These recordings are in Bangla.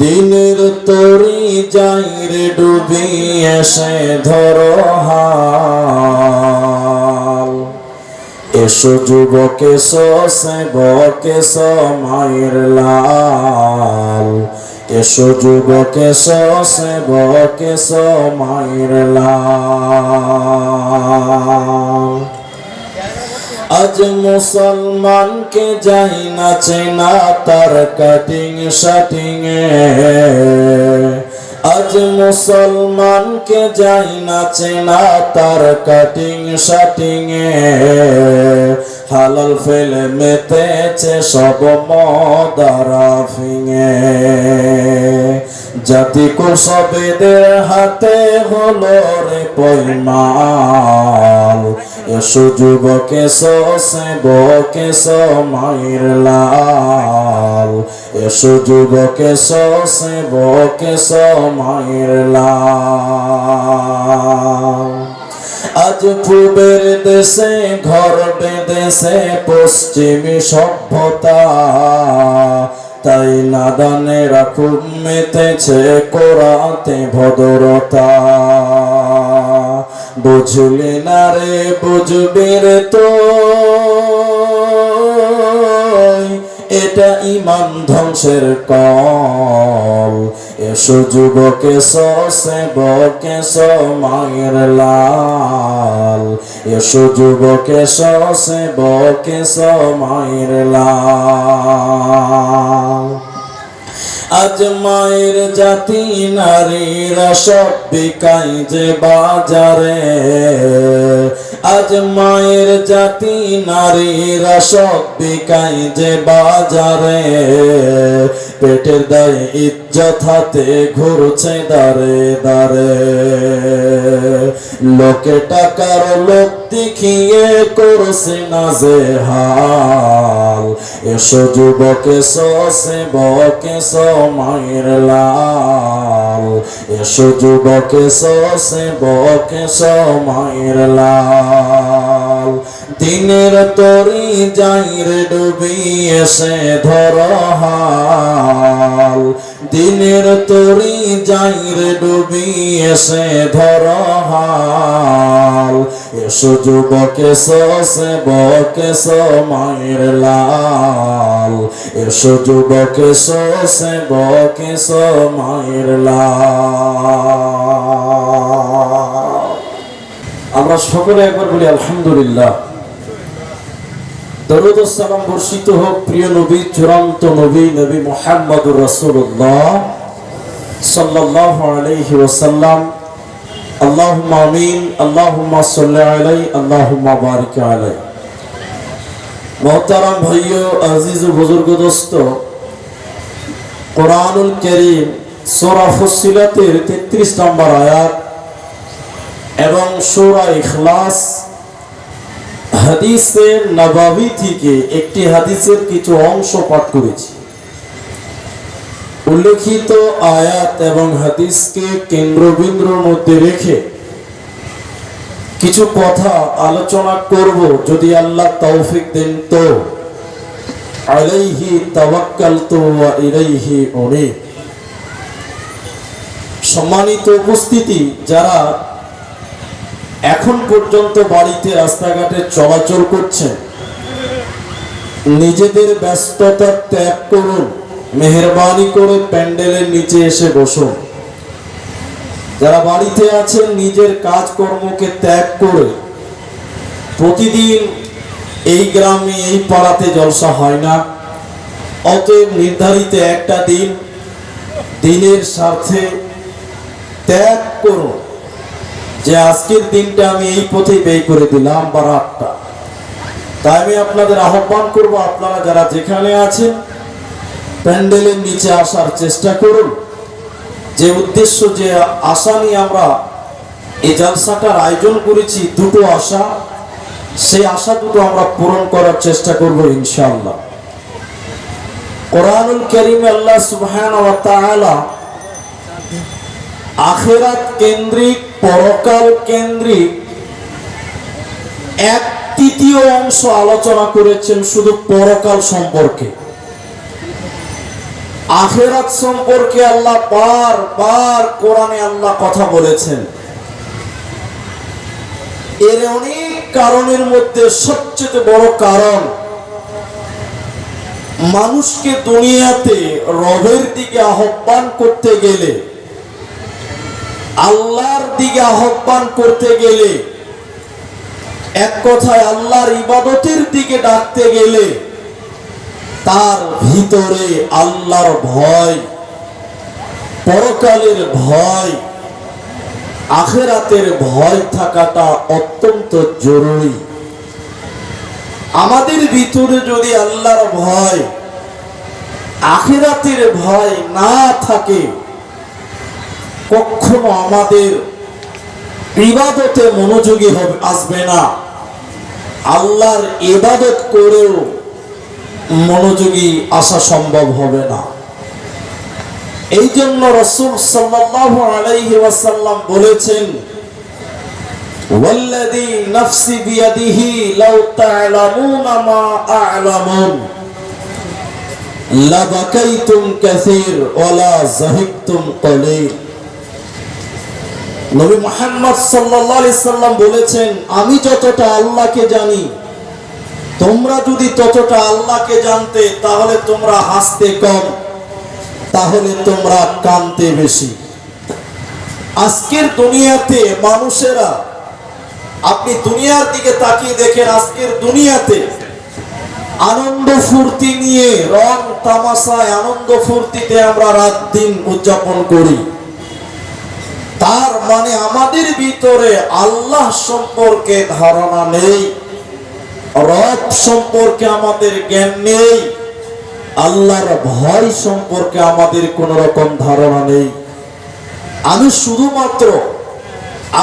দিনের তরি যাই রে ডুবি এসে ধরো হাল এসো যুবক সেবক এসো মায়ের লাল। এসো যুবক সেবক এসো মায়ের লাল। আজ মুসলমানকে যাই না চেনা তার কাটিং শাটিং আজ মুসলমানকে যাই না চেনা তার কাটিং শাটিং হালাল ফেলে মেতেছে সব মদারা ফিঙে জাতি কুসবেদের হাতে হলো রে পৈমাল। এসো যুবক এসো মায়ের লাল। এসো যুবক এসো মায়ের লাল। আজ পূবের দেশে ঘর বেদেশে পশ্চিমী সভ্যতা। তাই নাদানে রাখুন মেতেছে কোরাতে ভদরতা। বুঝলি না রে বুঝবি রে তো। এটা ইমান ধ্বংসের কল। এসো যুবক সেবক এসো মায়ের লাল। এসো যুবক সেবক এসো মায়ের লাল। আজ মায়ের জাতি, নারীরা সব বিকাই যে বাজারে। আজ মায়ের জাতি নারীরা সব বিকাই যে বাজারে। পেটের দায়ে হাতে ঘুরছে দারে দারে লোকে টাকার লোক দেখিয়ে করছে না যে হাল। এসো যুবক, সে সেবক এসো মায়ের লাল। এসো যুবক, সে সেবক এসো মায়ের লাল। দিনের তরি যাই রে ডুবি এসে ধর হাল দিনের তরি যাই রে ডুবি এসে ধর হাল। এসো যুবক সেবক এসো মায়ের লাল। এসো যুবক সেবক এসো মায়ের লাল। আমরা সকলে একবার বলি, আলহামদুলিল্লাহ। দরুদ বর্ষিত হোক, প্রিয় নবী, চূড়ান্ত নবী নবী আল্লাহুম্মা আমিন মোহতারাম আজিজ বুজুর্গ দোস্ত, কোরআনুল কারীম, সূরা 33 নম্বর আয়াত এবং সূরা ইখলাস হাদিসে নবাবি থেকে একটি হাদিসের কিছু অংশ পাঠ করেছি। উল্লেখিত আয়াত এবং হাদিসকে কেন্দ্রবিন্দুর মধ্যে রেখে কিছু কথা আলোচনা করব যদি আল্লাহ তৌফিক দেন তো। আলাইহি সম্মানিত উপস্থিতি, যারা এখন পর্যন্ত বাড়িতে রাস্তাঘাটে চলাচল করছেন। নিজেদের ব্যস্ততা ত্যাগ করুন, মেহরবানি করে প্যান্ডেলের নিচে এসে বসুন। যারা বাড়িতে আছেন, নিজের কাজকর্মকে ত্যাগ করে প্রতিদিন এই গ্রামে, এই পাড়াতে জলসা হয় না। অতএব নির্ধারিত একটা দিন, দিনের স্বার্থে ত্যাগ করুন। যে আজকের দিনটা আমি এই পথে ব্যয় করে দিলাম বা রাতটা। তাই আমি আপনাদের আহ্বান করব, আপনারা যারা যেখানে আছেন, প্যান্ডেলের নিচে আসার চেষ্টা করুন। যে উদ্দেশ্য, যে আশা নিয়ে আমরা এই জালসাটার আয়োজন করেছি, দুটো আশা, সেই আশা দুটো আমরা পূরণ করার চেষ্টা করব ইনশাআল্লাহ। কোরআনুল করিমে আল্লাহ তাআলা আখেরাত কেন্দ্রিক পরকাল কেন্দ্রিক এক তৃতীয় অংশ আলোচনা করেছেন শুধু পরকাল সম্পর্কে। আখেরাত সম্পর্কে আল্লাহ বার বার কোরআনে আল্লাহ কথা বলেছেন। এর অনেক কারণের মধ্যে সবচেয়ে বড় কারণ, মানুষকে দুনিয়াতে রবের দিকে আহ্বান করতে গেলে আল্লাহর দিকে আহ্বান করতে গেলে, এক কথায় আল্লাহর ইবাদতের দিকে ডাকতে গেলে, তার ভিতরে আল্লাহর ভয়, পরকালের ভয়, আখেরাতের ভয় থাকাটা অত্যন্ত জরুরি। আমাদের ভিতরে যদি আল্লাহর ভয়, আখেরাতের ভয় না থাকে কখনো আমাদের ইবাদতে মনোযোগী হবে আসবে না আল্লাহর ইবাদত করেও মনোযোগী আসা সম্ভব হবে না এই জন্য রসুল সাল্লাল্লাহু আলাইহি ওয়াসাল্লাম বলেছেন والذي نفسي بيده لو تعلمون ما أعلمون لبكيتم كثير ولا زهقتم قليل নবী মুহাম্মদ আলাইহি সাল্লাম বলেছেন, আমি যতটা আল্লাহকে জানি, তোমরা যদি ততটা আল্লাহকে জানতে, তাহলে তোমরা হাসতে কম, তাহলে তোমরা কানতে বেশি। আজকের দুনিয়াতে মানুষেরা, আপনি দুনিয়ার দিকে তাকিয়ে দেখেন, আজকের দুনিয়াতে আনন্দ ফুর্তি নিয়ে রং তামাশায় আনন্দ ফুর্তিতে আমরা রাত দিন উদযাপন করি। তার মানে আমাদের ভিতরে আল্লাহ সম্পর্কে ধারণা নেই, রব সম্পর্কে আমাদের জ্ঞান নেই, আল্লাহর ভয় সম্পর্কে আমাদের কোন রকম ধারণা নেই। আমি শুধুমাত্র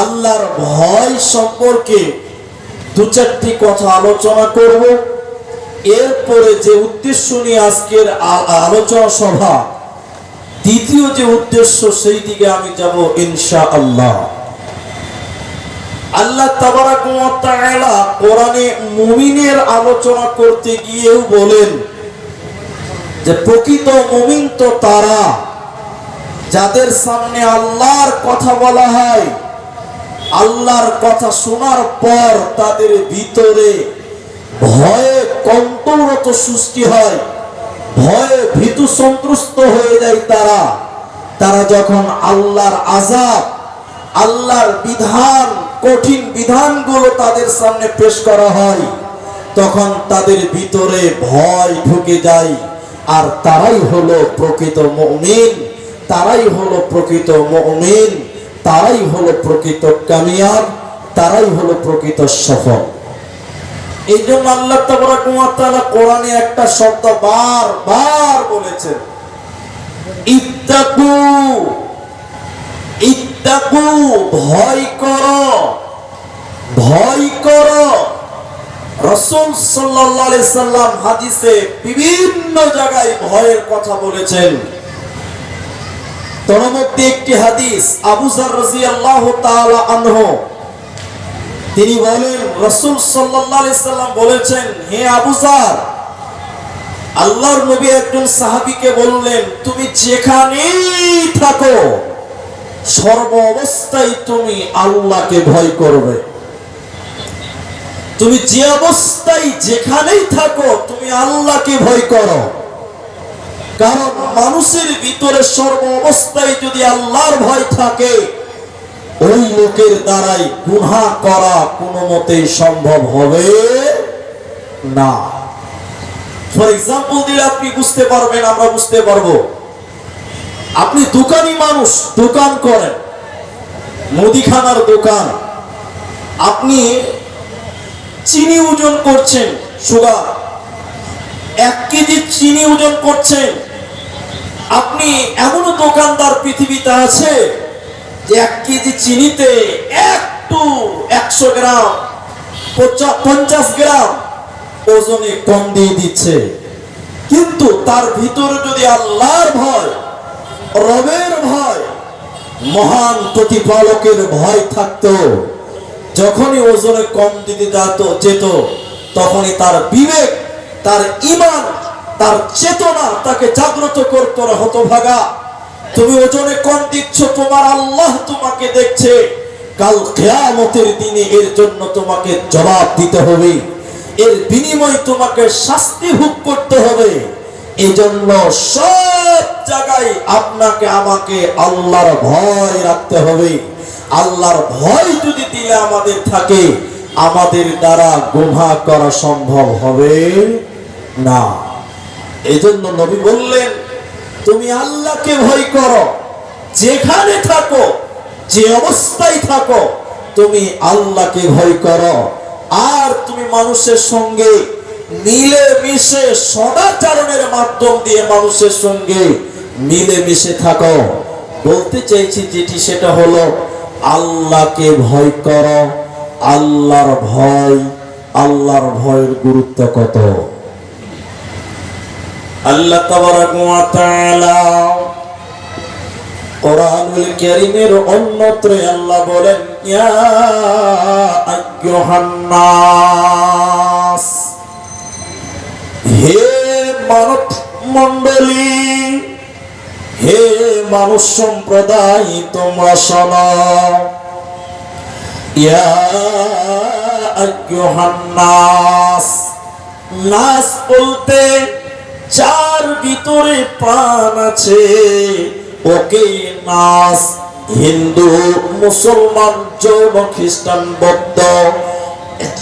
আল্লাহর ভয় সম্পর্কে দু চারটি কথা আলোচনা করব। এরপরে যে উদ্দেশ্য নিয়ে আজকের আলোচনা সভা দ্বিতীয় যে উদ্দেশ্য সেই দিকে আমি যাব ইনশা আল্লাহ আল্লাহ কোরআনে মুমিনের আলোচনা করতে গিয়েও বলেন যে, প্রকৃত মুমিন তো তারা, যাদের সামনে আল্লাহর কথা বলা হয়, আল্লাহর কথা শোনার পর তাদের ভিতরে ভয়ে কন্তরত সৃষ্টি হয়। ভয়ে ভীতু সন্ত্রস্ত হয়ে যায় তারা। তারা যখন আল্লাহর আজাব আল্লাহর বিধান, কঠিন বিধানগুলো তাদের সামনে পেশ করা হয়, তখন তাদের ভিতরে ভয় ঢুকে যায়। আর তারাই হলো প্রকৃত মুমিন, তারাই হলো প্রকৃত মুমিন, তারাই হলো প্রকৃত কামিয়াব, তারাই হলো প্রকৃত সফল। এই জন্য আল্লাহ তাআলা কোরআনে একটা শব্দ বার বার বলেছেন। ইত্তাকু ইত্তাকু, ভয় করো ভয় করো। রসুল আলাইহি সাল্লাম হাদিসে বিভিন্ন জায়গায় ভয়ের কথা বলেছেন। তোর মধ্যে একটি হাদিস, আবু জার রাদিয়াল্লাহু তাআলা আনহু তিনি বলেন, রসুল সাল্লাম বলেছেন, হে আবু আল্লাহর নবী একজন সাহাবীকে বললেন, তুমি যেখানেই থাকো, সর্ব অবস্থায় তুমি আল্লাহকে ভয় করবে। তুমি যে অবস্থায় যেখানেই থাকো, তুমি আল্লাহকে ভয় করো। কারণ মানুষের ভিতরে সর্ব অবস্থায় যদি আল্লাহর ভয় থাকে ওই লোকের দ্বারাই গুনাহ করা কোনো মতেই সম্ভব হবে না। ফর এক্সাম্পল দিলে আপনি বুঝতে পারবেন, আমরা বুঝতে পারব। আপনি দোকানি মানুষ, দোকান করেন, মুদিখানার দোকান। আপনি চিনি ওজন করছেন, সুগার। এক কেজি চিনি ওজন করছেন। আপনি এমনও দোকানদার পৃথিবীতে আছে এক কেজি চিনিতে একটু একশো গ্রাম পঞ্চা- পঞ্চাশ গ্রাম ওজনে কম দিয়ে দিচ্ছে। কিন্তু তার ভিতরে যদি আল্লাহর ভয়, রবের ভয়, মহান প্রতিপালকের ভয় থাকতো, যখনই ওজনে কম দিতে যেত যেত, তখনই তার বিবেক, তার ইমান, তার চেতনা তাকে জাগ্রত করতে হতভাগা তুমি ওজনে কম দিচ্ছ, তোমার আল্লাহ তোমাকে দেখছে। কাল কেয়ামতের দিনে এর জন্য তোমাকে জবাব দিতে হবে। এর বিনিময় তোমাকে শাস্তি ভোগ করতে হবে। এজন্য সব জায়গায় আপনাকে, আমাকে আল্লাহর ভয় রাখতে হবে। আল্লাহর ভয় যদি দিলে আমাদের থাকে, আমাদের দ্বারা গুহা করা সম্ভব হবে না। এই জন্য নবী বললেন তুমি আল্লাহকে ভয় করো। যেখানে থাকো, যে অবস্থায় থাকো, তুমি আল্লাহকে ভয় করো। আর তুমি মানুষের সঙ্গে মিলে মিশে সদাচরণের মাধ্যম দিয়ে মানুষের সঙ্গে মিলে মিশে থাকো। বলতে চাইছি যেটি, সেটা হলো আল্লাহকে ভয় করো। আল্লাহর ভয়, আল্লাহর ভয়ের গুরুত্ব কত? আল্লাহ তাআলা কোরআনুল কারীমের অন্যত্রে আল্লাহ বলেন, ইয়া আইয়ুহান নাস, হে মানব মণ্ডলী, হে মানুষ সম্প্রদায়, তোমরা শোনো। ইয়া আইয়ুহান নাস নাস বলতে যার ভিতরে প্রাণ আছে, ওকে নাস, হিন্দু, মুসলমান জৈন খ্রিস্টান, বৌদ্ধ,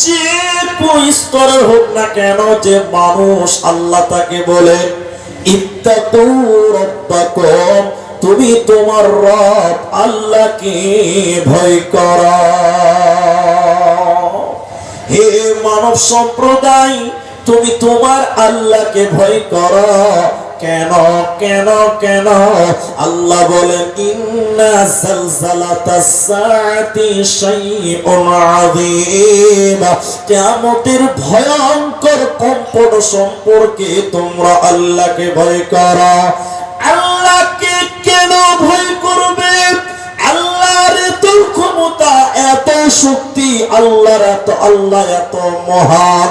যে কোন হোক না কেন, যে মানুষ আল্লাহ তাকে বলে তুমি তোমার রব আল্লাহকে ভয় করো। হে মানব সম্প্রদায় তুমি তোমার আল্লাহকে ভয় করো। কেন কেন কেন? আল্লাহ বলেন কিয়ামতের ভয়ঙ্কর কম্পন সম্পর্কে তোমরা আল্লাহকে ভয় করো। আল্লাহকে কেন ভয় করবে? আল্লাহর এত ক্ষমতা, এত শক্তি, আল্লাহর এত আল্লাহ এত মহান।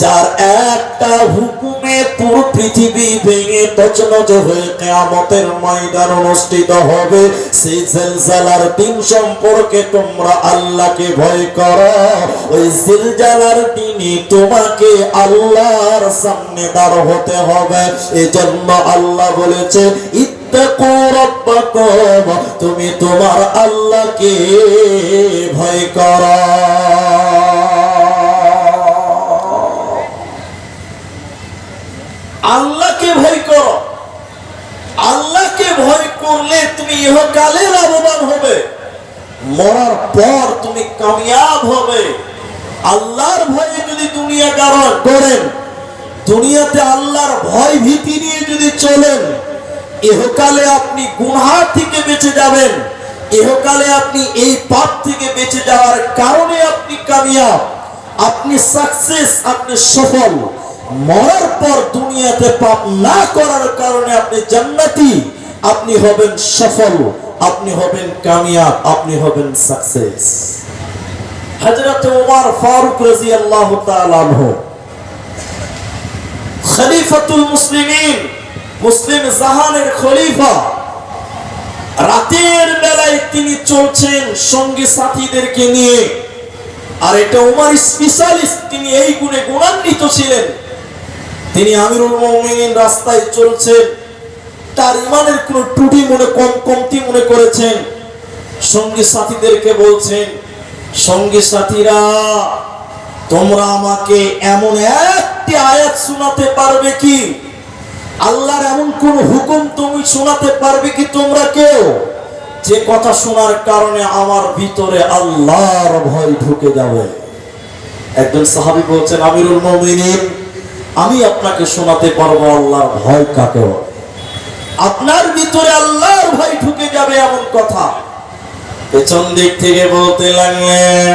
যার একটা হুকুমে পুরো পৃথিবী ভেঙে তছনছ হয়ে কেয়ামতের ময়দান অনুষ্ঠিত হবে। সেই জেলজালার দিন সম্পর্কে তোমরা আল্লাহকে ভয় করো। ওই জিলজালার দিনই তোমাকে আল্লাহর সামনে দাঁড় হতে হবে। এজন্য আল্লাহ বলেছে তুমি তোমার আল্লাহকে ভয় করো। আল্লাহকে ভয় করো। আল্লাহকে ভয় করলে তুমি ইহকালে লাভবান হবে। মরার পর তুমি কামিয়াব হবে। আল্লাহর ভয়ে যদি দুনিয়া কারণ করেন, দুনিয়াতে আল্লাহর ভয় ভীতি নিয়ে যদি চলেন, ইহকালে আপনি গুনহা থেকে বেঁচে যাবেন। ইহকালে আপনি এই পাপ থেকে বেঁচে যাওয়ার কারণে আপনি কামিয়াব। আপনি সাকসেস আপনি সফল। মরার পর দুনিয়াতে পাপ না করার কারণে আপনি জান্নাতি। আপনি হবেন সফল, আপনি হবেন কামিয়াব, আপনি হবেন সাকসেস হযরত ওমর ফারুক রাদিয়াল্লাহু তাআলা আনহু। খলিফাতুল মুসলিমিন, মুসলিম জাহানের খলিফা। রাতের বেলায় তিনি চলছেন সঙ্গী সাথীদেরকে নিয়ে। আর এটা উমার স্পেশালিস্ট তিনি এই গুণে গুণান্বিত ছিলেন। তিনি আমিরুল মুমিনিন রাস্তায় চলছেন। তার ইমানের কোন ত্রুটি মনে কম, কমতি মনে করেছেন। সঙ্গী সাথীদেরকে বলছেন, সঙ্গী সাথীরা, তোমরা আমাকে এমন একটি আয়াত শোনাতে পারবে কি? আল্লাহর এমন কোন হুকুম তুমি শোনাতে পারবে কি তোমরা কেউ? যে কথা শোনার কারণে আমার ভিতরে আল্লাহর ভয় ঢুকে যাবে। একজন সাহাবী বলছেন, আমিরুল মুমিনিন আমি আপনাকে শোনাতে পারব আল্লাহর ভয় কাকে। আপনার ভিতরে আল্লাহর ভয় ঢুকে যাবে এমন কথা পেছন দিক থেকে বলতে লাগলেন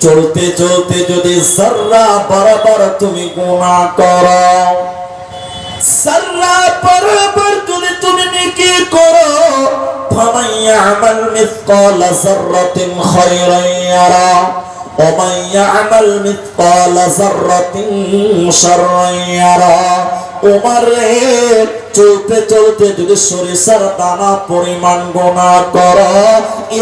চলতে চলতে যদি সাররা বরাবর তুমি গুনাহ করো, সাররা বরাবর যদি তুমি নেকি করো ফামান ইয়ামাল মিসকালা যাররাতিন খায়রান ইয়ারা ومن يعمل مثقال ذرة شرا يرى উমার রে চলতে চলতে যদি সরিষার দানা পরিমাণ গোনা কর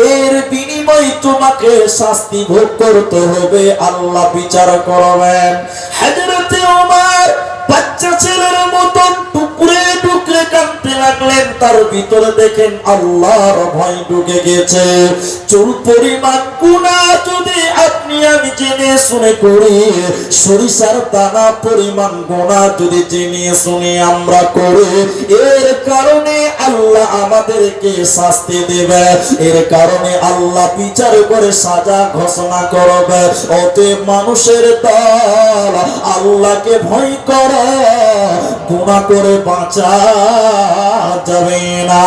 এর বিনিময় তোমাকে শাস্তি ভোগ করতে হবে আল্লাহ বিচার করবেন হাজরতে উমার বাচ্চা ছেলের মতন টুকরে টুকরে কাঁদতে লাগলেন তার ভিতরে দেখেন আল্লাহর ভয় ঢুকে গেছে চুল পরিমাণ গুণা যদি আমি জেনে শুনে করি, সরিষার পরিমাণ গোনা যদি জেনে শুনে আমরা করি, এর কারণে আল্লাহ আমাদেরকে শাস্তি দেবে, এর কারণে আল্লাহ বিচার করে সাজা ঘোষণা করবে। ওতে মানুষের দল আল্লাহকে ভয় করে গুণা করে বাঁচা যাবে না।